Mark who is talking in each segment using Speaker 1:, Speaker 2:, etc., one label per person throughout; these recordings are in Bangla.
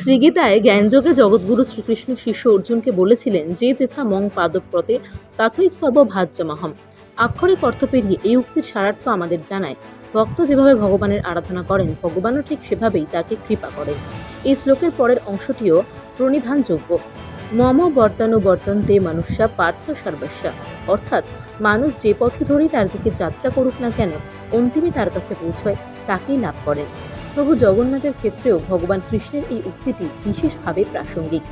Speaker 1: শ্রীগীতায় জ্ঞানযোগে জগৎগুরু শ্রীকৃষ্ণ শিষ্য অর্জুনকে বলেছিলেন, যে যেথা মং পাদপ্রতে, তথই স্তব ভাজ্যমাহম। আক্ষরিক অর্থ পেরিয়ে এই উক্তির সারার্থ আমাদের জানায়। ভক্ত যেভাবে ভগবানের আরাধনা করেন, ভগবানও ঠিক সেভাবেই তাকে কৃপা করেন। এই শ্লোকের পরের অংশটিও প্রণিধানযোগ্য। মম বর্তানু বর্তন বর্তানুবর্তন্তে মানুষ্যা পার্থ সর্বস্যা অর্থাৎ মানুষ যে পথে ধরেই তার দিকে যাত্রা করুক না কেন, অন্তিমে তার কাছে পৌঁছয়, তাকেই লাভ করেন। প্রভু জগন্নাথের ক্ষেত্রেও ভগবান কৃষ্ণের এই উক্তিটি বিশেষভাবে প্রাসঙ্গিক।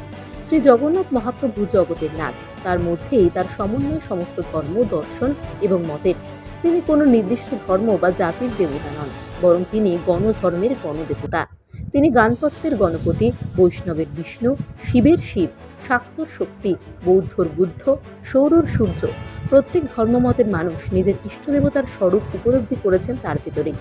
Speaker 1: শ্রী জগন্নাথ মহাপ্রভু জগতের নাথ, তার মধ্যেই তার সমন্বয় সমস্ত ধর্ম, দর্শন এবং মতের। তিনি কোনো নির্দিষ্ট ধর্ম বা জাতির দেবতা নন, বরং তিনি গণধর্মের গণদেবতা। তিনি গানপত্যের গণপতি, বৈষ্ণবের বিষ্ণু, শিবের শিব শাক্তর শক্তি, বৌদ্ধর বুদ্ধ, সৌরর সূর্য। প্রত্যেক ধর্মমতের মানুষ নিজের ইষ্টদেবতার স্বরূপ উপলব্ধি করেছেন তার ভিতরেই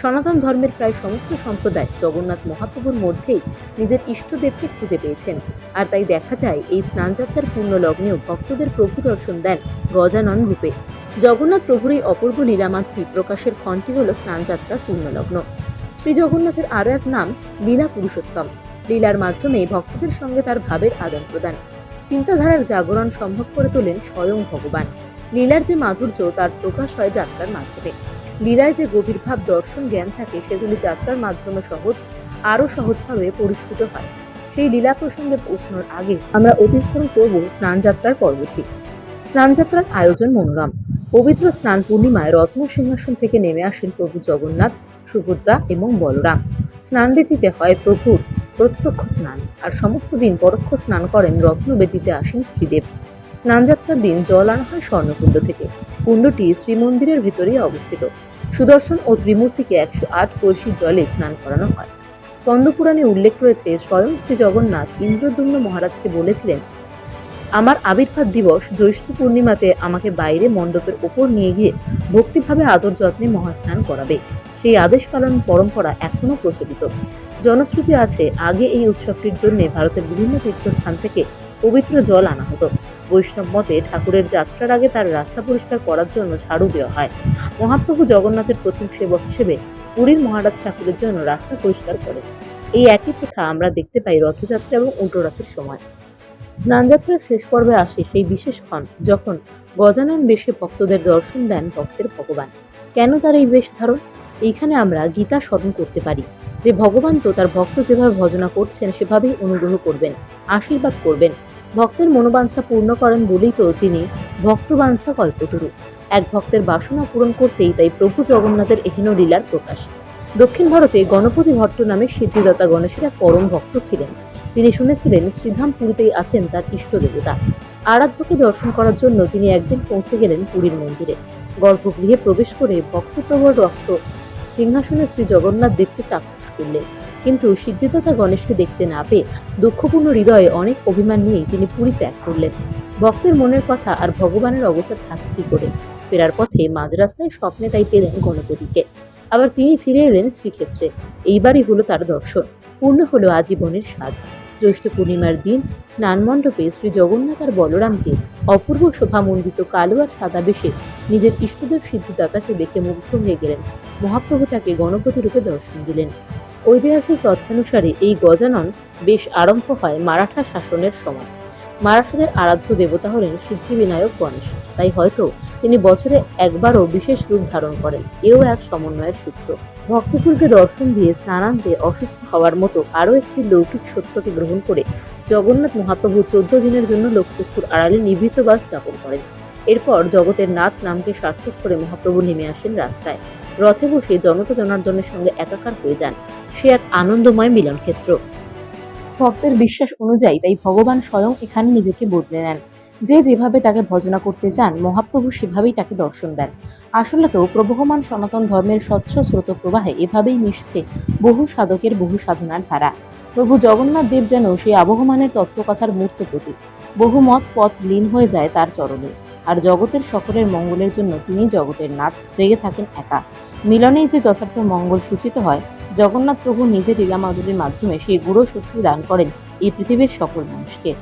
Speaker 1: সনাতন ধর্মের প্রায় সমস্ত সম্প্রদায় জগন্নাথ মহাপ্রভুর মধ্যেই নিজের ইষ্টদেবকে খুঁজে পেয়েছেন। আর তাই দেখা যায়, এই স্নানযাত্রার পূর্ণ লগ্নেও ভক্তদের প্রভু দর্শন দেন গজানন রূপে। জগন্নাথ প্রভুর এই অপূর্ব লীলামাধুরী প্রকাশের ক্ষণটি হল স্নানযাত্রার পূর্ণলগ্ন। শ্রী জগন্নাথের আরও এক নাম লীলা পুরুষোত্তম। লীলার মাধ্যমে ভক্তদের সঙ্গে তার ভাবের আদান প্রদান। চিন্তাধারার জাগরণ সম্ভব করে তোলেন স্বয়ং ভগবান। লীলার যে মাধুর্য, তার প্রকাশ হয় যাত্রার মাধ্যমে। লীলায় যে গভীর ভাব, দর্শন, জ্ঞান থাকে, সেগুলি যাত্রার মাধ্যমে সহজ, আরও সহজভাবে পরিস্ফুট হয়। সেই লীলা প্রসঙ্গে পৌঁছানোর আগে আমরা অতিক্রম করব স্নানযাত্রার পর্বটি স্নানযাত্রার আয়োজন মনোরম। পবিত্র স্নান পূর্ণিমায় রত্ন সিংহাসন থেকে নেমে আসেন প্রভু জগন্নাথ, সুভদ্রা এবং বলরাম। স্নান বেদিতে হয় প্রভুর প্রত্যক্ষ স্নান আর সমস্ত দিন পরোক্ষ স্নান করেন রত্ন রত্নবেদিতে আসেন ত্রিদেব। স্নানযাত্রার দিন জল আনা হয় স্বর্ণকুণ্ড থেকে। কুণ্ডটি শ্রীমন্দিরের ভেতরেই অবস্থিত। সুদর্শন ও ত্রিমূর্তিকে একশো আট কলসি জলে স্নান করানো হয়। স্কন্দপুরাণে উল্লেখ রয়েছে, স্বয়ং শ্রী জগন্নাথ ইন্দ্রদুম্ন মহারাজকে বলেছিলেন আমার আবির্ভাব দিবস জ্যৈষ্ঠ পূর্ণিমাতে আমাকে বাইরে মণ্ডপের ওপর নিয়ে গিয়ে ভক্তিভাবে আদর যত্নে মহাস্নান করাবে। সেই আদেশ পালন পরম্পরা এখনও প্রচলিত। জনশ্রুতি আছে, আগে এই উৎসবটির জন্য ভারতের বিভিন্ন তীর্থস্থান থেকে পবিত্র জল আনা হতো। বৈষ্ণব মতে ঠাকুরের যাত্রার আগে তার রাস্তা পরিষ্কার করার জন্য ঝাড়ু দেওয়া হয়। মহাপ্রভু জগন্নাথের প্রথম সেবক হিসেবে পুরীর মহারাজ ঠাকুরের জন্য রাস্তা পরিষ্কার করে এই একই প্রথা আমরা দেখতে পাই রথযাত্রা এবং উল্টো রথের সময়। স্নানযাত্রার শেষ পর্বে আসে সেই বিশেষ ক্ষণ, যখন গজানন বেশে ভক্তদের দর্শন দেন ভক্তের ভগবান। কেন তার এই বেশ ধারণ? এইখানে আমরা গীতা স্মরণ করতে পারি, যে ভগবান তো তার ভক্ত যেভাবে ভজনা করছেন, সেভাবেই অনুগ্রহ করবেন, আশীর্বাদ করবেন। ভক্তের মনোবাঞ্ছা পূর্ণ করেন বলেই তো তিনি ভক্তবাঞ্ছা কল্পতরু। এক ভক্তের বাসনা পূরণ করতেই তাই প্রভু জগন্নাথের এহেন লীলার প্রকাশ। দক্ষিণ ভারতে গণপতি ভট্ট নামে সিদ্ধিদাতা গণেশের এক পরম ভক্ত ছিলেন। তিনি শুনেছিলেন শ্রীধাম পুরীতেই আছেন তার ইষ্ট দেবতা। আরাধ্যকে দর্শন করার জন্য তিনি একদিন পৌঁছে গেলেন পুরীর মন্দিরে। গর্ভগৃহে প্রবেশ করে ভক্তপ্রবর রক্ত সিংহাসনে শ্রী জগন্নাথ দেখতে চাক্ষুষ করলেন। কিন্তু সিদ্ধিদাতা গণেশকে দেখতে না পেয়ে দুঃখপূর্ণ হৃদয়ে অনেক অভিমান নিয়েই তিনি পুরী ত্যাগ করলেন। ভক্তের মনের কথা আর ভগবানের অগোচর থাকে কি করে? ফেরার পথে মাঝ রাস্তায় স্বপ্নে তাই পেলেন গণপতিকে। আবার তিনি ফিরে এলেন শ্রীক্ষেত্রে। এইবারই হলো তার দর্শন। পূর্ণ হলো আজীবনের স্বাদ। জ্যৈষ্ঠ পূর্ণিমার দিন স্নান মণ্ডপে শ্রী জগন্নাথ আর বলরামকে অপূর্ব শোভামণ্ডিত কালো আর সাদা বেশে নিজের ইষ্টদেব সিদ্ধিদাতাকে দেখে মুগ্ধ হয়ে গেলেন। মহাপ্রভু তাকে গণপতি রূপে দর্শন দিলেন। ঐতিহাসিক তথ্যানুসারে এই গজানন বেশ আরম্ভ হয় মারাঠা শাসনের সময়। মারাঠাদের আরাধ্য দেবতা হলেন সিদ্ধিবিনায়ক গণেশ। তাই হয়তো তিনি বছরে একবারও বিশেষ রূপ ধারণ করেন। এও এক সমন্বয়ের সূত্র। ভক্তকুলকে দর্শন দিয়ে স্নানান্তে অসুস্থ হওয়ার মতো আরও একটি লৌকিক সত্যকে গ্রহণ করে জগন্নাথ মহাপ্রভু চোদ্দ দিনের জন্য লোকচক্ষুর আড়ালে নিভৃত বাস যাপন করেন। এরপর জগতের নাথ নামকে সার্থক করে মহাপ্রভু নেমে আসেন রাস্তায়। রথে বসে জনতা জনার্দনের সঙ্গে একাকার হয়ে যান। সে এক আনন্দময় মিলন ক্ষেত্র ভক্তের বিশ্বাস অনুযায়ী তাই ভগবান স্বয়ং এখানে নিজেকে বদলে নেন। যে যেভাবে তাকে ভজনা করতে চান, মহাপ্রভু সেভাবেই তাকে দর্শন দেন। আসলে তো প্রবহমান সনাতন ধর্মের স্বচ্ছ স্রোত প্রবাহে এভাবেই মিশছে বহু সাধকের বহু সাধনার ধারা। প্রভু জগন্নাথ দেব যেন সেই আবহমানের তত্ত্বকথার মূর্ত প্রতীক। বহু মত, পথ লীন হয়ে যায় তার চরণে। আর জগতের সকলের মঙ্গলের জন্য তিনি জগতের নাথ, জেগে থাকেন একা। মিলনেই যে যথার্থ মঙ্গল সূচিত হয়, জগন্নাথ প্রভু নিজে লীলা মাধুরীর মাধ্যমে সেই গুরু শক্তি দান করেন এই পৃথিবীর সকল মানুষকে।